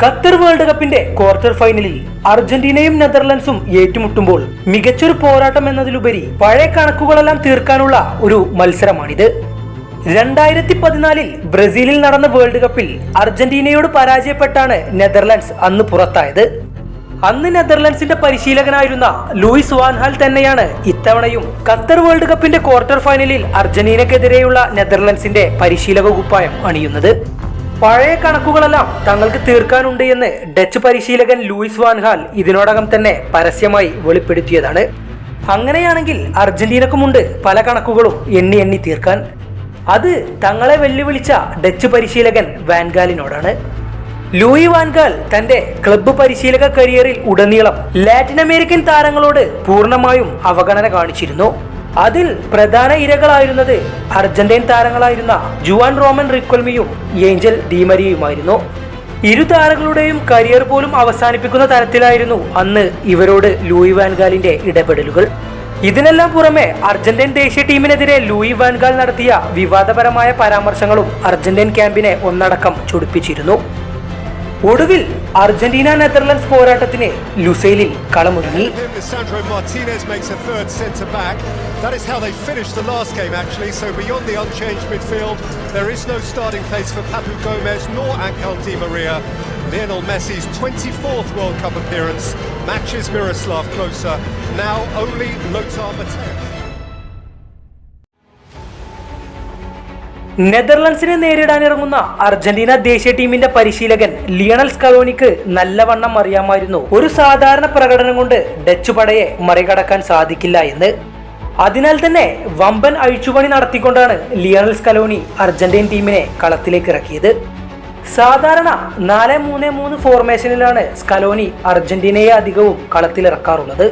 Qatar world കപ്പിന്റെ quarter ഫൈനലിൽ അർജന്റീനയും നെതർലൻഡ്സും ഏറ്റുമുട്ടുമ്പോൾ മികച്ചൊരു പോരാട്ടം എന്നതിലുപരി പഴയ കണക്കുകളെല്ലാം തീർക്കാനുള്ള ഒരു മത്സരമാണിത്. രണ്ടായിരത്തി പതിനാലിൽ ബ്രസീലിൽ നടന്ന വേൾഡ് കപ്പിൽ അർജന്റീനയോട് പരാജയപ്പെട്ടാണ് നെതർലൻഡ്സ് അന്ന് പുറത്തായത്. അന്ന് നെതർലൻഡ്സിന്റെ പരിശീലകനായിരുന്ന ലൂയിസ് വാൻഹാൽ തന്നെയാണ് ഇത്തവണയും ഖത്തർ വേൾഡ് കപ്പിന്റെ ക്വാർട്ടർ ഫൈനലിൽ അർജന്റീനക്കെതിരെയുള്ള നെതർലൻഡ്സിന്റെ പരിശീലക കുപ്പായം അണിയുന്നത്. പഴയ കണക്കുകളെല്ലാം തങ്ങൾക്ക് തീർക്കാനുണ്ട് എന്ന് ഡച്ച് പരിശീലകൻ ലൂയിസ് വാൻഹാൽ ഇതിനോടകം തന്നെ പരസ്യമായി വെളിപ്പെടുത്തിയതാണ്. അങ്ങനെയാണെങ്കിൽ അർജന്റീനക്കുമുണ്ട് പല കണക്കുകളും എണ്ണി എണ്ണി തീർക്കാൻ. അത് തങ്ങളെ വെല്ലുവിളിച്ച ഡച്ച് പരിശീലകൻ വാൻഗാലിനോടാണ്. ലൂയി വാൻഗാൽ തന്റെ ക്ലബ്ബ് പരിശീലക കരിയറിൽ ഉടനീളം ലാറ്റിൻ അമേരിക്കൻ താരങ്ങളോട് പൂർണമായും അവഗണന കാണിച്ചിരുന്നു. അതിൽ പ്രധാന ഇരകളായിരുന്നത് അർജന്റീൻ താരങ്ങളായിരുന്ന ജുവാൻ റോമൻ റിക്വൽമിയും ഏഞ്ചൽ ഡീമരിയുമായിരുന്നു. ഇരു താരങ്ങളുടെയും കരിയർ പോലും അവസാനിപ്പിക്കുന്ന തരത്തിലായിരുന്നു അന്ന് ഇവരോട് ലൂയി വാൻഗാലിന്റെ ഇടപെടലുകൾ. ഇതിനെല്ലാം പുറമെ അർജന്റീൻ ദേശീയ ടീമിനെതിരെ ലൂയി വാൻഗാൽ നടത്തിയ വിവാദപരമായ പരാമർശങ്ങളും അർജന്റീൻ ക്യാമ്പിനെ ഒന്നടക്കം ചൊടിപ്പിച്ചിരുന്നു. ഒടുവിൽ അർജന്റീന നെതർലൻഡ്സ് പോരാട്ടത്തിന് ലുസൈലിൽ കളമൊരുങ്ങി Him, Lisandro Martinez makes a third centre back. That is how they finished the last game, actually. So beyond the unchanged midfield, there is no starting place for Papu Gomez nor Angel Di Maria. Lionel Messi's 24th World Cup appearance matches Miroslav closer. Now only Lothar Matthäus. നെതർലൻഡ്സിനെ നേരിടാനിറങ്ങുന്ന Argentina ദേശീയ ടീമിന്റെ പരിശീലകൻ Lionel സ്കലോണിക്ക് നല്ലവണ്ണം അറിയാമായിരുന്നു. ഒരു സാധാരണ പ്രകടനം കൊണ്ട് ഡച്ച് പടയെ മറികടക്കാൻ സാധിക്കില്ല എന്ന്. അതിനാൽ തന്നെ വമ്പൻ അഴിച്ചുപണി നടത്തിക്കൊണ്ടാണ് ലിയണൽ സ്കലോണി അർജന്റീൻ ടീമിനെ കളത്തിലേക്ക് ഇറക്കിയത്. സാധാരണ നാല് മൂന്ന് മൂന്ന് ഫോർമേഷനിലാണ് സ്കലോണി അർജന്റീനയെ അധികവും കളത്തിലിറക്കാറുള്ളത്.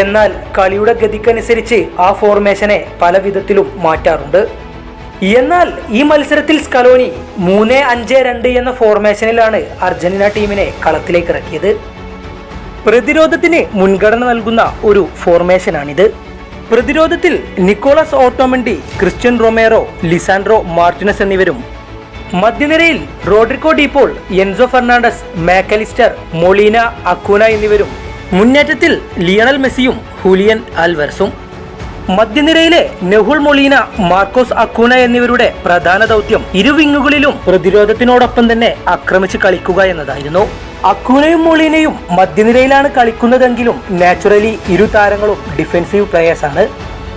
എന്നാൽ കളിയുടെ ഗതിക്കനുസരിച്ച് ആ ഫോർമേഷനെ പല വിധത്തിലും മാറ്റാറുണ്ട്. എന്നാൽ ഈ മത്സരത്തിൽ സ്കലോനി മൂന്ന് അഞ്ച് രണ്ട് എന്ന ഫോർമേഷനിലാണ് അർജന്റീന ടീമിനെ കളത്തിലേക്ക് ഇറക്കിയത്. പ്രതിരോധത്തിന് മുൻഗണന നൽകുന്ന ഒരു ഫോർമേഷനാണിത് പ്രതിരോധത്തിൽ Nicolas Otamendi Cristian Romero Lisandro Martinez എന്നിവരും. മധ്യനിരയിൽ Rodrigo De Paul Enzo Fernandez Mac Allister Molina Acuna എന്നിവരും. മുന്നേറ്റത്തിൽ ലിയണൽ മെസ്സിയും ഹുലിയൻ ആൽവർസും. മധ്യനിരയിലെ നെഹുൾ മൊളീന മാർക്കോസ് അക്കൂന എന്നിവരുടെ പ്രധാന ദൗത്യം ഇരുവിങ്ങുകളിലും പ്രതിരോധത്തിനോടൊപ്പം തന്നെ ആക്രമിച്ച് കളിക്കുക എന്നതായിരുന്നു. അക്കൂനയും മൊളീനയും മധ്യനിരയിലാണ് കളിക്കുന്നതെങ്കിലും നാച്ചുറലി ഇരു താരങ്ങളും ഡിഫൻസീവ് പ്ലേയേഴ്സാണ്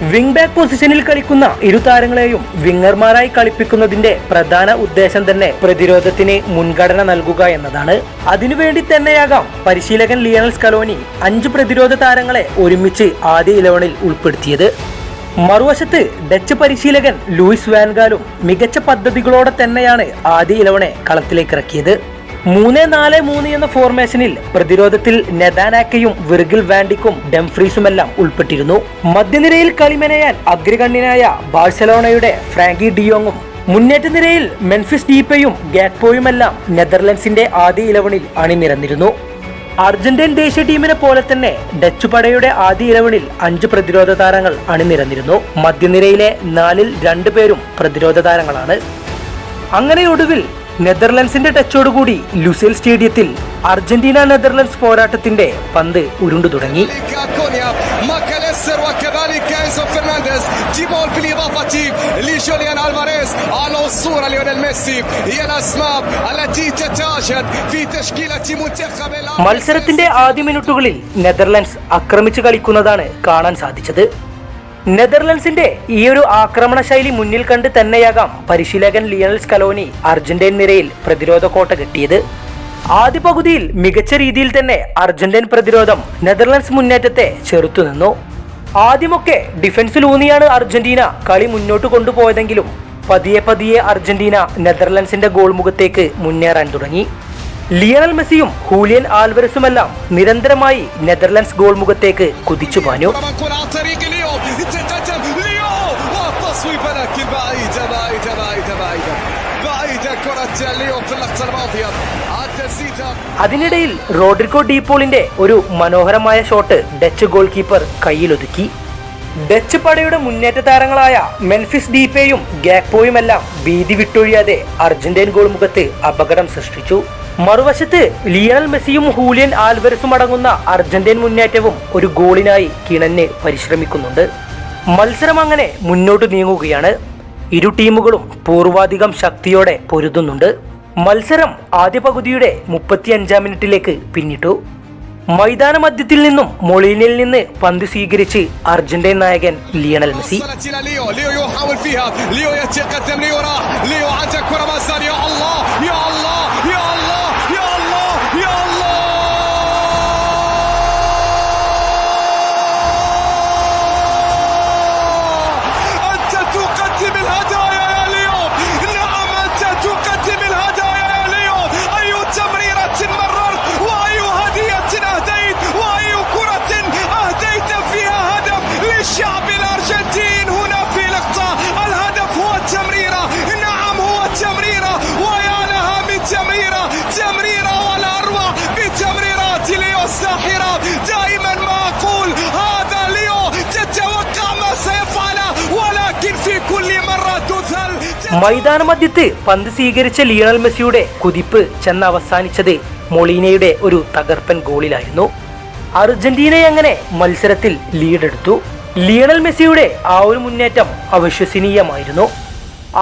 വിംഗ് ബാക്ക് പൊസിഷനിൽ കളിക്കുന്ന ഇരു താരങ്ങളെയും വിങ്ങർമാരായി കളിപ്പിക്കുന്നതിന്റെ പ്രധാന ഉദ്ദേശം തന്നെ പ്രതിരോധത്തിന് മുൻഗണന നൽകുക എന്നതാണ്. അതിനുവേണ്ടി തന്നെയാകാം പരിശീലകൻ ലിയണൽ സ്കലോനി അഞ്ച് പ്രതിരോധ താരങ്ങളെ ഒരുമിച്ച് ആദ്യ ഇലവണിൽ ഉൾപ്പെടുത്തിയത്. മറുവശത്ത് ഡച്ച് പരിശീലകൻ ലൂയിസ് വാൻഗാലും മികച്ച പദ്ധതികളോടെ തന്നെയാണ് ആദ്യ ഇലവനെ കളത്തിലേക്ക് ഇറക്കിയത്. മൂന്ന് നാല് മൂന്ന് എന്ന ഫോർമേഷനിൽ പ്രതിരോധത്തിൽ നെതാനാക്കയും വിർഗിൽ വാൻഡിക്കും ഡംഫ്രീസുമെല്ലാം ഉൾപ്പെട്ടിരുന്നു. മധ്യനിരയിൽ കളിമെനയാൻ അഗ്രഗണ്യനായ ബാഴ്സലോണയുടെ ഫ്രാങ്കി ഡിയോങ്ങും മുന്നേറ്റ നിരയിൽ മെൻഫിസ് ഡീപ്പയും ഗാറ്റ്പോയുമെല്ലാം നെതർലൻഡ്സിന്റെ ആദ്യ ഇലവനിൽ അണിനിരന്നിരുന്നു. അർജന്റീൻ ദേശീയ ടീമിനെ പോലെ തന്നെ ഡച്ച് പടയുടെ ആദ്യ ഇലവനിൽ അഞ്ച് പ്രതിരോധ താരങ്ങൾ അണിനിരന്നിരുന്നു. മധ്യനിരയിലെ നാലിൽ രണ്ടു പേരും പ്രതിരോധ താരങ്ങളാണ്. അങ്ങനെ ഒടുവിൽ നെതർലൻഡ്സിന്റെ ടച്ചോടുകൂടി ലുസേൽ സ്റ്റേഡിയത്തിൽ അർജന്റീന നെതർലൻഡ്സ് പോരാട്ടത്തിന്റെ പന്ത് ഉരുണ്ടു തുടങ്ങി. മത്സരത്തിന്റെ ആദ്യ മിനിറ്റുകളിൽ നെതർലൻഡ്സ് ആക്രമിച്ചു കളിക്കുന്നതാണ് കാണാൻ സാധിച്ചത്. നെതർലൻഡ്സിന്റെ ഈ ഒരു ആക്രമണ ശൈലി മുന്നിൽ കണ്ട് തന്നെയാകാം പരിശീലകൻ ലിയണൽ സ്കലോനി അർജന്റീൻ നിരയിൽ പ്രതിരോധ കോട്ട കെട്ടിയത്. ആദ്യ പകുതിയിൽ മികച്ച രീതിയിൽ തന്നെ അർജന്റീൻ പ്രതിരോധം നെതർലൻഡ്സ് മുന്നേറ്റത്തെ ചെറുത്തുനിന്നു ആദ്യമൊക്കെ ഡിഫൻസിലൂന്നിയാണ് അർജന്റീന കളി മുന്നോട്ട് കൊണ്ടുപോയതെങ്കിലും പതിയെ പതിയെ അർജന്റീന നെതർലൻഡ്സിന്റെ ഗോൾമുഖത്തേക്ക് മുന്നേറാൻ തുടങ്ങി. ലിയണൽ മെസ്സിയും ഹൂലിയൻ ആൽവരസുമെല്ലാം നിരന്തരമായി നെതർലൻഡ്സ് ഗോൾമുഖത്തേക്ക് കുതിച്ചു പാഞ്ഞു. അതിനിടയിൽ റോഡ്രിക്കോ ഡീപോളിന്റെ ഒരു മനോഹരമായ ഷോട്ട് ഡച്ച് ഗോൾ കീപ്പർ കയ്യിലൊതുക്കി. ഡച്ച് പടയുടെ മുന്നേറ്റ താരങ്ങളായ മെൻഫിസ് ഡീപേയും ഗാക്പോയുമെല്ലാം ഭീതി വിട്ടൊഴിയാതെ അർജന്റീൻ ഗോൾ മുഖത്ത് അപകടം സൃഷ്ടിച്ചു. മറുവശത്ത് ലിയണൽ മെസ്സിയും ഹൂലിയൻ ആൽവരസും അടങ്ങുന്ന അർജന്റീൻ മുന്നേറ്റവും ഒരു ഗോളിനായി കിണന്നെ പരിശ്രമിക്കുന്നുണ്ട്. മത്സരം അങ്ങനെ മുന്നോട്ട് നീങ്ങുകയാണ്. ഇരു ടീമുകളും പൂർവാധികം ശക്തിയോടെ പൊരുതുന്നുണ്ട്. മത്സരം ആദ്യ പകുതിയുടെ മുപ്പത്തിയഞ്ചാം മിനിറ്റിലേക്ക് പിന്നിട്ടു. മൈതാന മധ്യത്തിൽ നിന്നും മൊളീനിൽ നിന്ന് പന്ത് സ്വീകരിച്ച് അർജന്റീൻ നായകൻ ലിയണൽ മെസ്സി. ലിയോ മൈതാന മധ്യത്ത് പന്ത് സ്വീകരിച്ച ലിയണൽ മെസ്സിയുടെ കുതിപ്പ് ചെന്ന് അവസാനിച്ചത് മൊളീനയുടെ ഒരു തകർപ്പൻ ഗോളിലായിരുന്നു. അർജന്റീന അങ്ങനെ മത്സരത്തിൽ ലീഡെടുത്തു. ലിയണൽ മെസ്സിയുടെ ആ ഒരു മുന്നേറ്റം അവിശ്വസനീയമായിരുന്നു.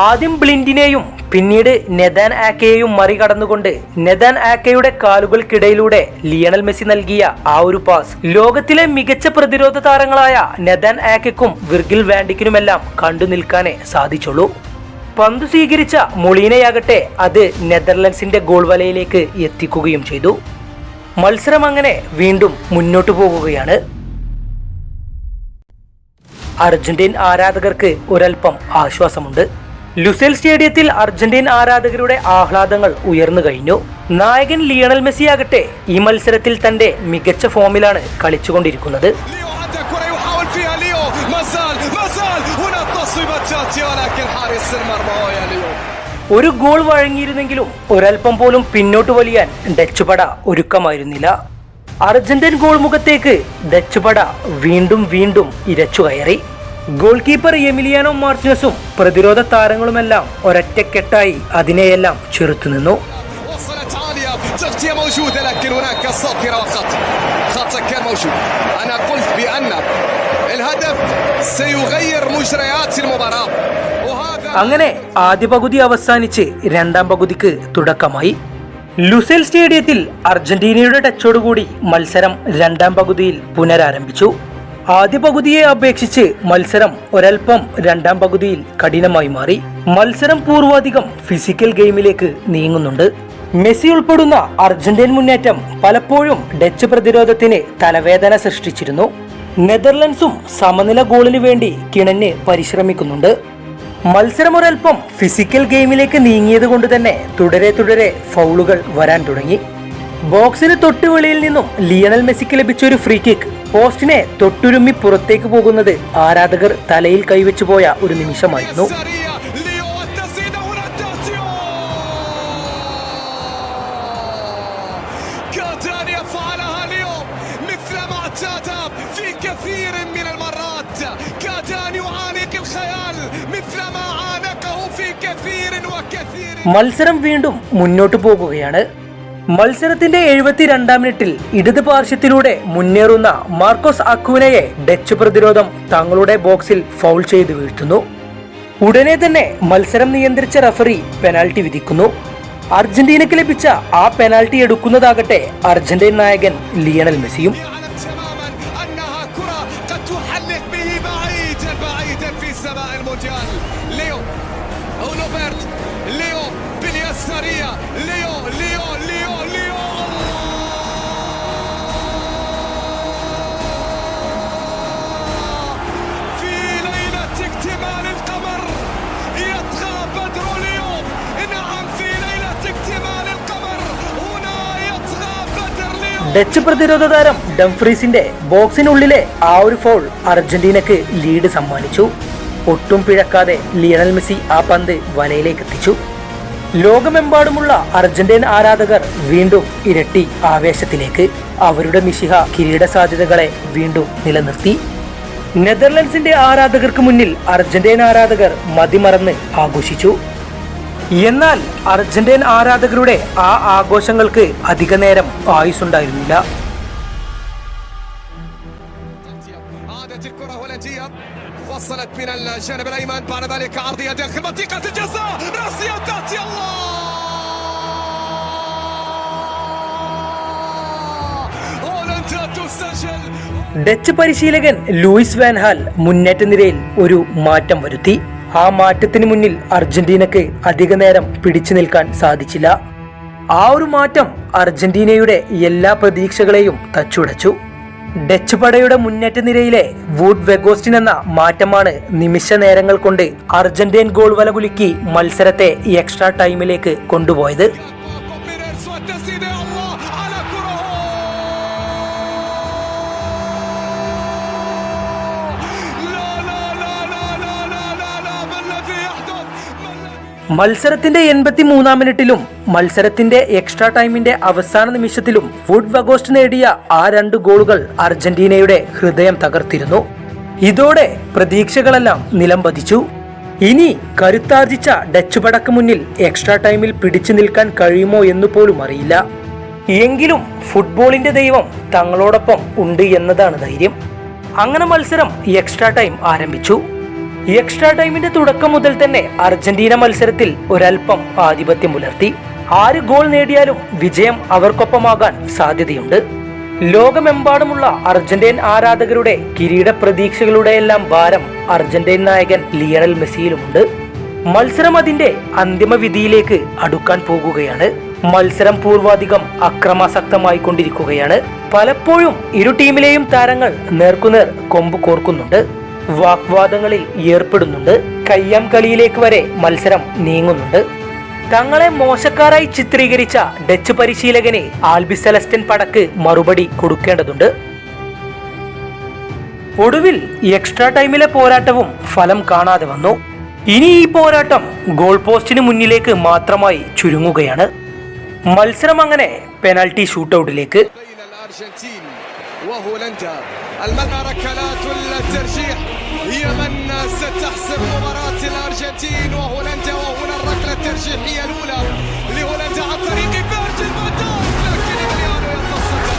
ആദ്യം ബ്ലിൻഡിനെയും പിന്നീട് നെതാൻ ആക്കയെയും മറികടന്നുകൊണ്ട് നെതാൻ ആക്കയുടെ കാലുകൾക്കിടയിലൂടെ ലിയണൽ മെസ്സി നൽകിയ ആ ഒരു പാസ് ലോകത്തിലെ മികച്ച പ്രതിരോധ താരങ്ങളായ നെതാൻ ആക്കയ്ക്കും വിർഗിൽ വാൻഡിക്കിനുമെല്ലാം കണ്ടു നിൽക്കാനേ സാധിച്ചുള്ളൂ. പന്ത് സ്വീകരിച്ച മൊളീനയാകട്ടെ അത് നെതർലൻഡ്സിന്റെ ഗോൾ വലയിലേക്ക് എത്തിക്കുകയും ചെയ്തു. മത്സരം അങ്ങനെ വീണ്ടും മുന്നോട്ടു പോകുകയാണ്. അർജന്റീൻ ആരാധകർക്ക് ഒരൽപ്പം ആശ്വാസമുണ്ട്. ലുസേൽ സ്റ്റേഡിയത്തിൽ അർജന്റീൻ ആരാധകരുടെ ആഹ്ലാദങ്ങൾ ഉയർന്നു കഴിഞ്ഞു. നായകൻ ലിയണൽ മെസ്സിയാകട്ടെ ഈ മത്സരത്തിൽ തന്റെ മികച്ച ഫോമിലാണ് കളിച്ചുകൊണ്ടിരിക്കുന്നത്. ഒരു ഗോൾ വഴങ്ങിയിരുന്നെങ്കിലും ഒരൽപ്പം പോലും പിന്നോട്ട് വലിയാൻ ഡച്ച് പട ഒരുക്കമായിരുന്നില്ല അർജന്റീൻ ഗോൾ മുഖത്തേക്ക് ഡച്ച് പട വീണ്ടും വീണ്ടും ഇരച്ചു കയറി ഗോൾ കീപ്പർ എമിലിയാനോ മാർട്ടിനസും പ്രതിരോധ താരങ്ങളുമെല്ലാം ഒരൊറ്റക്കെട്ടായി അതിനെയെല്ലാം ചെറുത്തുനിന്നു وصلت عالية تغطية موجودة لكن هناك ساطرة وخطأ خطأ كان موجود أنا قلت بأن الهدف അങ്ങനെ ആദ്യ പകുതി അവസാനിച്ച് രണ്ടാം പകുതിക്ക് തുടക്കമായി. ലുസേൽ സ്റ്റേഡിയത്തിൽ അർജന്റീനയുടെ ടച്ചോടുകൂടി മത്സരം രണ്ടാം പകുതിയിൽ പുനരാരംഭിച്ചു. ആദ്യ പകുതിയെ അപേക്ഷിച്ച് മത്സരം ഒരൽപ്പം രണ്ടാം പകുതിയിൽ കഠിനമായി മാറി. മത്സരം പൂർവാധികം ഫിസിക്കൽ ഗെയിമിലേക്ക് നീങ്ങുന്നുണ്ട്. മെസ്സി ഉൾപ്പെടുന്ന അർജന്റീൻ മുന്നേറ്റം പലപ്പോഴും ഡച്ച് പ്രതിരോധത്തിന് തലവേദന സൃഷ്ടിച്ചിരുന്നു. നെതർലൻഡ്സും സമനില ഗോളിനു വേണ്ടി കിണഞ്ഞ് പരിശ്രമിക്കുന്നുണ്ട്. മത്സരം ഒരൽപ്പം ഫിസിക്കൽ ഗെയിമിലേക്ക് നീങ്ങിയത് കൊണ്ട് തന്നെ തുടരെ തുടരെ ഫൗളുകൾ വരാൻ തുടങ്ങി. ബോക്സിന് തൊട്ടു വെളിയിൽ നിന്നും ലിയണൽ മെസ്സിക്ക് ലഭിച്ച ഒരു ഫ്രീ കിക്ക് പോസ്റ്റിനെ തൊട്ടുരുമ്മി പുറത്തേക്ക് പോകുന്നത് ആരാധകർ തലയിൽ കൈവച്ചു പോയ ഒരു നിമിഷമായിരുന്നു. മത്സരം വീണ്ടും മുന്നോട്ടു പോകുകയാണ്. മത്സരത്തിന്റെ എഴുപത്തിരണ്ടാം മിനിറ്റിൽ ഇടത് പാർശ്വത്തിലൂടെ മുന്നേറുന്ന മാർക്കോസ് അക്കൂനയെ ഡച്ച് പ്രതിരോധം തങ്ങളുടെ ബോക്സിൽ ഫൗൾ ചെയ്ത് വീഴ്ത്തുന്നു. ഉടനെ തന്നെ മത്സരം നിയന്ത്രിച്ച റഫറി പെനാൽറ്റി വിധിക്കുന്നു. അർജന്റീനയ്ക്ക് ലഭിച്ച ആ പെനാൽറ്റി എടുക്കുന്നതാകട്ടെ അർജന്റീൻ നായകൻ ലിയണൽ മെസ്സിയും. ഡച്ച് പ്രതിരോധ താരം ഡംഫ്രീസിന്റെ ബോക്സിനുള്ളിലെ ആ ഒരു ഫോൾ അർജന്റീനക്ക് ലീഡ് സമ്മാനിച്ചു. ഒട്ടും പിഴക്കാതെ ലിയണൽ മെസ്സി ആ പന്ത് വലയിലേക്ക് എത്തിച്ചു. ലോകമെമ്പാടുമുള്ള അർജന്റീൻ ആരാധകർ വീണ്ടും ഇരട്ടി ആവേശത്തിലേക്ക്. അവരുടെ മിശിഹ കിരീട സാധ്യതകളെ വീണ്ടും നിലനിർത്തി. നെതർലൻഡ്സിന്റെ ആരാധകർക്ക് മുന്നിൽ അർജന്റീൻ ആരാധകർ മതിമറന്ന് ആഘോഷിച്ചു. എന്നാൽ അർജന്റീൻ ആരാധകരുടെ ആ ആഘോഷങ്ങൾക്ക് അധിക നേരം ആയുസുണ്ടായിരുന്നില്ല عادت الكرة هولندية وصلت من الجانب الأيمن بعد ذلك عرضية داخل منطقة الجزاء راسية تأتي الله هولندا تسجل ഡച്ച് പരിശീലകൻ ലൂയിസ് വാൻഹാൽ മുന്നേറ്റ നിരയിൽ ഒരു മാറ്റം വരുത്തി ആ മാറ്റത്തിന് മുന്നിൽ അർജന്റീനക്ക് അധിക നേരം പിടിച്ചു നിൽക്കാൻ സാധിച്ചില്ല. ആ ഒരു മാറ്റം അർജന്റീനയുടെ എല്ലാ പ്രതീക്ഷകളെയും തച്ചുടച്ചു. ഡച്ച് പടയുടെ മുന്നേറ്റ നിരയിലെ വൂഡ് വെഗോസ്റ്റിൻ എന്ന മാറ്റമാണ് നിമിഷ നേരങ്ങൾ കൊണ്ട് അർജന്റീൻ ഗോൾ വല കുലുക്കി മത്സരത്തെ എക്സ്ട്രാ ടൈമിലേക്ക് കൊണ്ടുപോയത്. മത്സരത്തിന്റെ എൺപത്തി മൂന്നാം മിനിറ്റിലും മത്സരത്തിന്റെ എക്സ്ട്രാ ടൈമിന്റെ അവസാന നിമിഷത്തിലും വുഡ് വഗോസ്റ്റ് നേടിയ ആ രണ്ട് ഗോളുകൾ അർജന്റീനയുടെ ഹൃദയം തകർത്തിരുന്നു. ഇതോടെ പ്രതീക്ഷകളെല്ലാം നിലംപതിച്ചു ഇനി കരുത്താർജിച്ച ഡച്ച് പടക്ക് മുന്നിൽ എക്സ്ട്രാ ടൈമിൽ പിടിച്ചു നിൽക്കാൻ കഴിയുമോ എന്ന് പോലും അറിയില്ല. എങ്കിലും ഫുട്ബോളിന്റെ ദൈവം തങ്ങളോടൊപ്പം ഉണ്ട് എന്നതാണ് ധൈര്യം. അങ്ങനെ മത്സരം എക്സ്ട്രാ ടൈം ആരംഭിച്ചു. എക്സ്ട്രാ ടൈമിന്റെ തുടക്കം മുതൽ തന്നെ അർജന്റീന മത്സരത്തിൽ ഒരൽപ്പം ആധിപത്യം പുലർത്തി. ആര് ഗോൾ നേടിയാലും വിജയം അവർക്കൊപ്പമാകാൻ സാധ്യതയുണ്ട്. ലോകമെമ്പാടുമുള്ള അർജന്റീൻ ആരാധകരുടെ കിരീട പ്രതീക്ഷകളുടെയെല്ലാം ഭാരം അർജന്റീൻ നായകൻ ലിയണൽ മെസ്സിയിലുമുണ്ട്. മത്സരം അതിന്റെ അന്തിമ വിധിയിലേക്ക് അടുക്കാൻ പോകുകയാണ്. മത്സരം പൂർവാധികം അക്രമാസക്തമായി കൊണ്ടിരിക്കുകയാണ്. പലപ്പോഴും ഇരു ടീമിലെയും താരങ്ങൾ നേർക്കുനേർ കൊമ്പ് കോർക്കുന്നുണ്ട്. വാഗ്വാദങ്ങളിൽ ഏർപ്പെടുന്നുണ്ട്. കയ്യാം കളിയിലേക്ക് വരെ മത്സരം നീങ്ങുന്നുണ്ട്. തങ്ങളെ മോശക്കാരായി ചിത്രീകരിച്ച ഡച്ച് പരിശീലകനെ ആൽബി സെലസ്റ്റൻ പടക്ക് മറുപടി കൊടുക്കേണ്ടതുണ്ട്. ഒടുവിൽ എക്സ്ട്രാ ടൈമിലെ പോരാട്ടവും ഫലം കാണാതെ വന്നു. ഇനി ഈ പോരാട്ടം ഗോൾ പോസ്റ്റിന് മുന്നിലേക്ക് മാത്രമായി ചുരുങ്ങുകയാണ്. മത്സരം അങ്ങനെ പെനാൽറ്റി ഷൂട്ടൌട്ടിലേക്ക്. بين الأرجنتين وهولندا الملعب ركلات الترجيح هي من ستحسم مباراة الأرجنتين وهولندا وهنا الركلة الترجيحية الأولى لهولندا عن طريق فيرجيل فان لكن إيميليانو يتصدى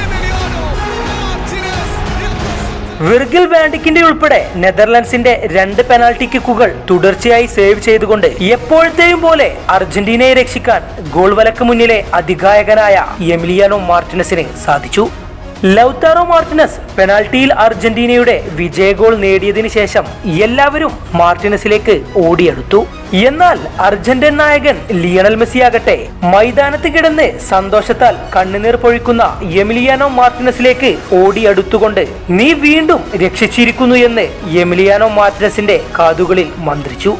إيميليانو مارتينيز يتصدى വിർഗിൽ വാൻഡിക്കിന്റെ ഉൾപ്പെടെ നെതർലൻഡ്സിന്റെ രണ്ട് പെനാൽറ്റി കിക്കുകൾ തുടർച്ചയായി സേവ് ചെയ്തുകൊണ്ട് എപ്പോഴത്തെയും പോലെ അർജന്റീനയെ രക്ഷിക്കാൻ ഗോൾ വലക്ക് മുന്നിലെ അധികായകനായ എമിലിയാനോ മാർട്ടിനസിന് സാധിച്ചു ലൗത്താറോ മാർട്ടിനസ് പെനാൽറ്റിയിൽ അർജന്റീനയുടെ വിജയ ഗോൾ നേടിയതിനു ശേഷം എല്ലാവരും മാർട്ടിനസിലേക്ക് ഓടിയെടുത്തു. എന്നാൽ അർജന്റീൻ നായകൻ ലിയണൽ മെസ്സി ആകട്ടെ മൈതാനത്ത് കിടന്ന് സന്തോഷത്താൽ കണ്ണുനീർ പൊഴിക്കുന്ന എമിലിയാനോ മാർട്ടിനസിലേക്ക് ഓടിയടുത്തുകൊണ്ട് നീ വീണ്ടും രക്ഷിച്ചിരിക്കുന്നു എന്ന് എമിലിയാനോ മാർട്ടിനസിന്റെ കാതുകളിൽ മന്ത്രിച്ചു.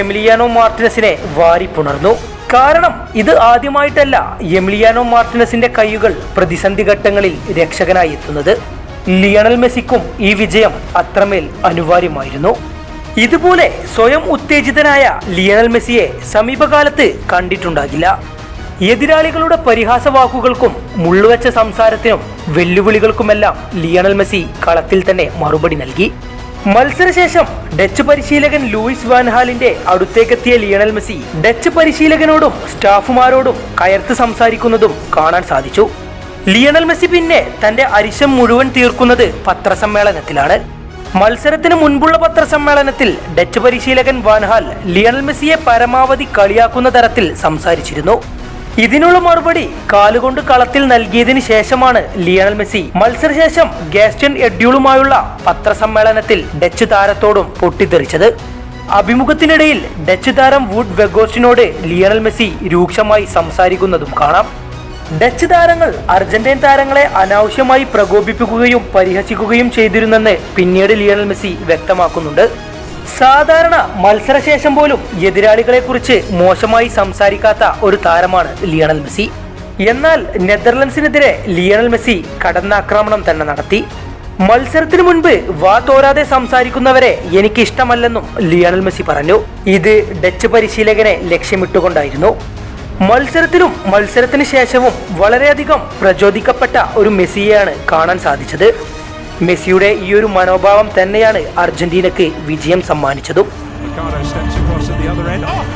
എമിലിയാനോ മാർട്ടിനസിനെ വാരിപ്പുണർന്നു. കാരണം ഇത് ആദ്യമായിട്ടല്ല എമിലിയാനോ മാർട്ടിനസിന്റെ കൈകൾ പ്രതിസന്ധി ഘട്ടങ്ങളിൽ രക്ഷകനായി എത്തുന്നത്. ലിയണൽ മെസ്സിക്കും ഈ വിജയം അത്രമേൽ അനിവാര്യമായിരുന്നു. ഇതുപോലെ സ്വയം ഉത്തേജിതനായ ലിയണൽ മെസ്സിയെ സമീപകാലത്ത് കണ്ടിട്ടുണ്ടാകില്ല. എതിരാളികളുടെ പരിഹാസ വാക്കുകൾക്കും മുള്ളുവെച്ച സംസാരത്തിനും വെല്ലുവിളികൾക്കുമെല്ലാം ലിയണൽ മെസ്സി കളത്തിൽ തന്നെ മറുപടി നൽകി. മത്സരശേഷം ഡച്ച് പരിശീലകൻ ലൂയിസ് വാൻഹാലിന്റെ അടുത്തേക്കെത്തിയ ലിയണൽ മെസ്സി ഡച്ച് പരിശീലകനോടും സ്റ്റാഫുമാരോടും കയർത്ത് സംസാരിക്കുന്നതും കാണാൻ സാധിച്ചു. ലിയണൽ മെസ്സി പിന്നെ തന്റെ അരിശം മുഴുവൻ തീർക്കുന്നത് പത്രസമ്മേളനത്തിലാണ്. മത്സരത്തിന് മുൻപുള്ള പത്രസമ്മേളനത്തിൽ ഡച്ച് പരിശീലകൻ വാൻഹാൽ ലിയണൽ മെസ്സിയെ പരമാവധി കളിയാക്കുന്ന തരത്തിൽ സംസാരിച്ചിരുന്നു. ഇതിനുള്ള മറുപടി കാലുകൊണ്ട് കളത്തിൽ നൽകിയതിനു ശേഷമാണ് ലിയണൽ മെസ്സി. മത്സരശേഷം ഗാസ്റ്റ്യൻ എഡ്യൂളുമായുള്ള പത്രസമ്മേളനത്തിൽ ഡച്ച് താരത്തോടും പൊട്ടിത്തെറിച്ചത്. അഭിമുഖത്തിനിടയിൽ ഡച്ച് താരം വുഡ് വെഗോസ്റ്റിനോട് ലിയണൽ മെസ്സി രൂക്ഷമായി സംസാരിക്കുന്നതും കാണാം. ഡച്ച് താരങ്ങൾ അർജന്റീൻ താരങ്ങളെ അനാവശ്യമായി പ്രകോപിപ്പിക്കുകയും പരിഹസിക്കുകയും ചെയ്തിരുന്നെന്ന് പിന്നീട് ലിയണൽ മെസ്സി വ്യക്തമാക്കുന്നുണ്ട്. സാധാരണ മത്സരശേഷം പോലും എതിരാളികളെ കുറിച്ച് മോശമായി സംസാരിക്കാത്ത ഒരു താരമാണ് ലിയണൽ മെസ്സി. എന്നാൽ നെതർലൻഡ്സിനെതിരെ ലിയണൽ മെസ്സി കടന്നാക്രമണം തന്നെ നടത്തി. മത്സരത്തിന് മുൻപ് വാ തോരാതെ സംസാരിക്കുന്നവരെ എനിക്ക് ഇഷ്ടമല്ലെന്നും ലിയണൽ മെസ്സി പറഞ്ഞു. ഇത് ഡച്ച് പരിശീലകനെ ലക്ഷ്യമിട്ടുകൊണ്ടായിരുന്നു. മത്സരത്തിലും മത്സരത്തിന് ശേഷവും വളരെയധികം പ്രചോദിക്കപ്പെട്ട ഒരു മെസ്സിയെയാണ് കാണാൻ സാധിച്ചത്. മെസ്സിയുടെ ഈ ഒരു മനോഭാവം തന്നെയാണ് അർജന്റീനക്ക് വിജയം സമ്മാനിച്ചതും. Oh,